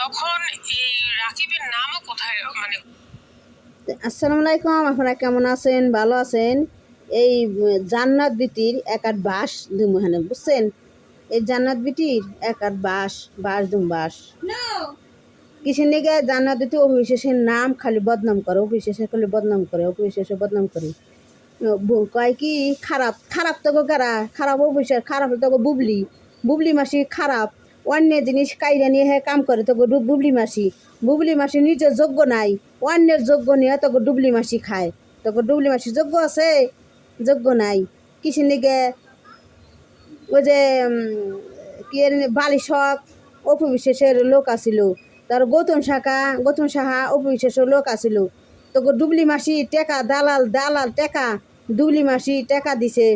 তখন এই রাকিবের নামও কোথায় মানে? আসসালামু আলাইকুম আপনারা কেমন আছেন? ভালো আছেন? এই জান্নাত বিটির এক আট বাস দুম এখানে বুঝছেন? এই জান্নাত বিটির এক আট বাস বাস দুম বাস কিসের নিগে জান্নাত বিটি অভিশেষের নাম খালি বদনাম করে অভিশেষে খালি বদনাম করে অভিশেষে বদনাম করে। কয় কি খারাপ খারাপ তো গো কারা? খারাপ অভিশেষ খারাপ তো গো বুবলি। বুবলি মাসি খারাপ। অন্য জিনিস কাইরা নিয়ে হ্যাঁ কাম করে তো গো ডু- বুবলি মাসি। বুবলি মাসি নিজের যোগ্য নাই। অন্যের যোগ্য নিয়ে তোকে ডুবলি মাসি খায়। তোকে ডুবলি মাসি যোগ্য আছে? যোগ্য নাই। কিসের নিগে ওই যে কি এর বালিশক অপবিশ্বাসের লোক আছিল তার গৌতম শাখা, গৌতম সাহা অপবিশ্বাসের লোক আছিল তোকে ডুবলি মাসি টেকা, দালাল দালাল টেকা, ডুবলি মাসি টেকা দিছে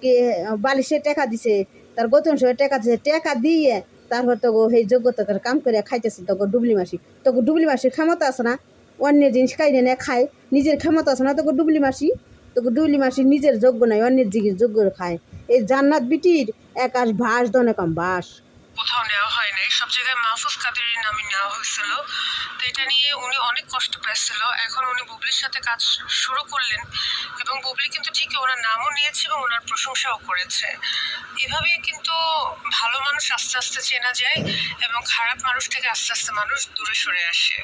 কি বালিশে টেকা দিছে। তার গতন সময় টেকা টেকা দিয়ে তারপর তোকে সেই তার কাম করে খাইতেছে, তোকে ডুবলি মাসি। তোকে ডুবলি মাসির ক্ষমতা আছে না? অন্য জিনিস কাইনে না, খায়। নিজের ক্ষমতা আছে না, তোকে ডুবলি মাসি। তোকে ডুবলি মাসি নিজের যোগ্য নাই, অন্যের জিনিস যোগ্য খায়। এই জান্নাত বিটির একাশ ভাস দনে কম বাস কোথাও নেওয়া হয় নাই। সব জায়গায় মাহফুজ কাদেরের নামে নেওয়া হয়েছিল। তো এটা নিয়ে উনি অনেক কষ্ট পেয়েছিল এখন উনি বুবলির সাথে কাজ শুরু করলেন এবং বুবলি কিন্তু ঠিকই ওনার নামও নিয়েছে এবং ওনার প্রশংসাও করেছে। এভাবেই কিন্তু ভালো মানুষ আস্তে আস্তে চেনা যায় এবং খারাপ মানুষ থেকে আস্তে আস্তে মানুষ দূরে সরে আসে।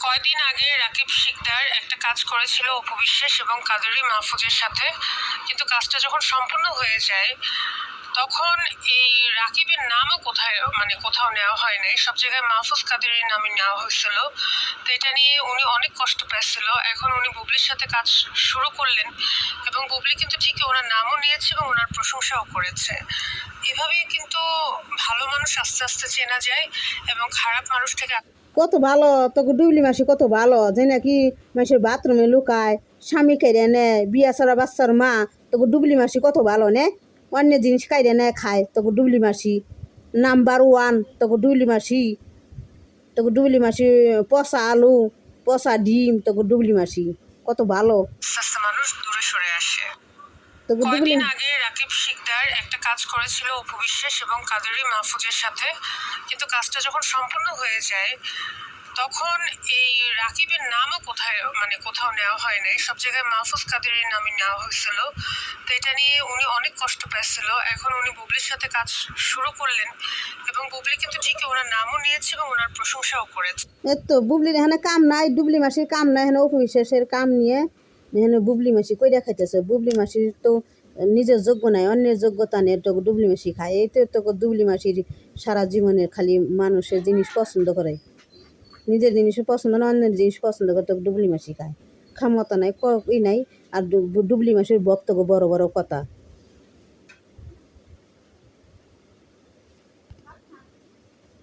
কয়দিন আগে রাকিব শিকদার একটা কাজ করেছিল অপু বিশ্বাস এবং কাদেরি মাহফুজের সাথে। কিন্তু কাজটা যখন সম্পূর্ণ হয়ে যায় তখন এই রাকিবের নামও কোথায় মানে কোথাও নেওয়া হয় নাই। সব জায়গায় মাহফুজ কাদেরের নামে নেওয়া হয়েছিল। তো এটা নিয়ে উনি অনেক কষ্ট পেয়েছিল এখন উনি বুবলির সাথে কাজ শুরু করলেন এবং বুবলি কিন্তু ঠিকই ওনার নামও নিয়েছে এবং ওনার প্রশংসাও করেছে। এভাবেই কিন্তু ভালো মানুষ আস্তে আস্তে চেনা যায় এবং খারাপ মানুষ থেকে কত ভালো, তোকে ডুবলি মাসি কত ভালো, যে নাকি মানুষের বাথরুমে লুকায় স্বামী কেড়ে নেয় বিয়া সারা বাচ্চার মা, তোকে ডুবলি মাসি কত ভালো, নে? অন্য জিনিস কাইরে নেয় খায় তোকে ডুবলি মাসি। নাম্বার ওয়ান তোকে ডুবলি মাসি। তোকে ডুবলি মাসি পচা আলু পচা ডিম তোকে ডুবলি মাসি। কত ভালো। আস্তে মানুষ দূরে সরে আসে। তোকে ডুবলি কয়েকদিন আগে রাকিব শিকদার একটা কাজ করেছিল অপু বিশ্বাস এবং কাদেরি মাহফুজের সাথে। কিন্তু কাজটা যখন সম্পূর্ণ হয়ে যায় তখন এই রাকিবের নামও কোথায় মানে কোথাও নেওয়া হয় নাই। সব জায়গায় মাহফুজ কাদেরের নামে নেওয়া হয়েছিল। তো এটা নিয়ে উনি অনেক কষ্ট পেয়েছিল। এখন উনি বুবলির সাথে কাজ শুরু করলেন এবং বুবলি কিন্তু ঠিকই ওনার নামও নিয়েছে এবং ওনার প্রশংসাও করেছে। এই তো বুবলির এখানে কাম নাই, ডুবলি মাসির কাম নাই, এখানে অফিসের কাম নিয়ে এখানে বুবলি মাসি কইরা খাইতেছে। বুবলি মাসির তো নিজের যোগ্য নাই, অন্যের যোগ্যতা নেই তো ডুবলি মাসি খায়। এই তো তোকে ডুবলি মাসির সারা জীবনের খালি মানুষের জিনিস পছন্দ করে। নিজের জিনিস পছন্দ না, অন্যের জিনিস পছন্দ করতে ডুবলি মাসি খায়। ক্ষমতা নাই ই নাই, আর ডুবলি মাসির বক্তব্য বড় বড় কথা।